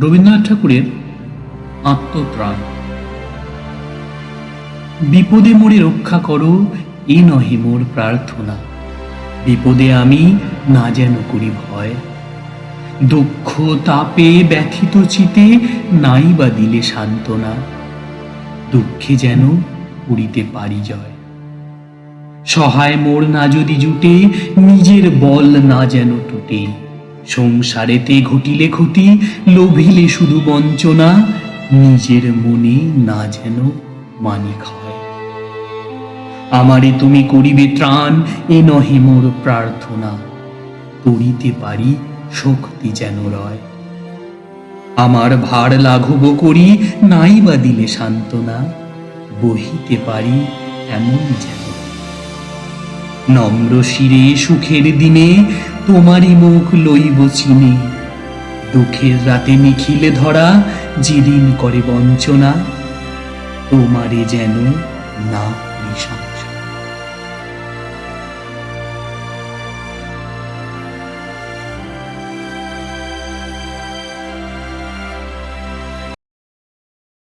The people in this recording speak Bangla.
রবীন্দ্রনাথ ঠাকুরের আত্মত্রাণ। বিপদে মোরে রক্ষা করো, এ নহে মোর প্রার্থনা। বিপদে আমি না যেন করি ভয়। দুঃখ তাপে ব্যথিত চিতে নাই বা দিলে সান্ত্বনা। দুঃখে যেন করিতে পারি জয়। সহায় মোর না যদি জুটে, নিজের বল না যেন টুটে। সংসারেতে ঘটিলে ক্ষতি, লোভিলে শুধু বঞ্চনা, নিজের মনে না যেন মানিক হয়। আমারে তুমি করিবে ত্রাণ, এ নহে মোর প্রার্থনা। করিতে পারি, শক্তি যেন রয়। আমার ভার লাঘব করি নাই বা দিলে সান্ত্বনা। বহিতে পারি, এমন যেন। নম্র শিরে সুখের দিনে তোমারই মুখ লইব চিনে। দুঃখের রাতে নিখিলে ধরা যেদিন করে বঞ্চনা, তোমারে যেন না সংশয়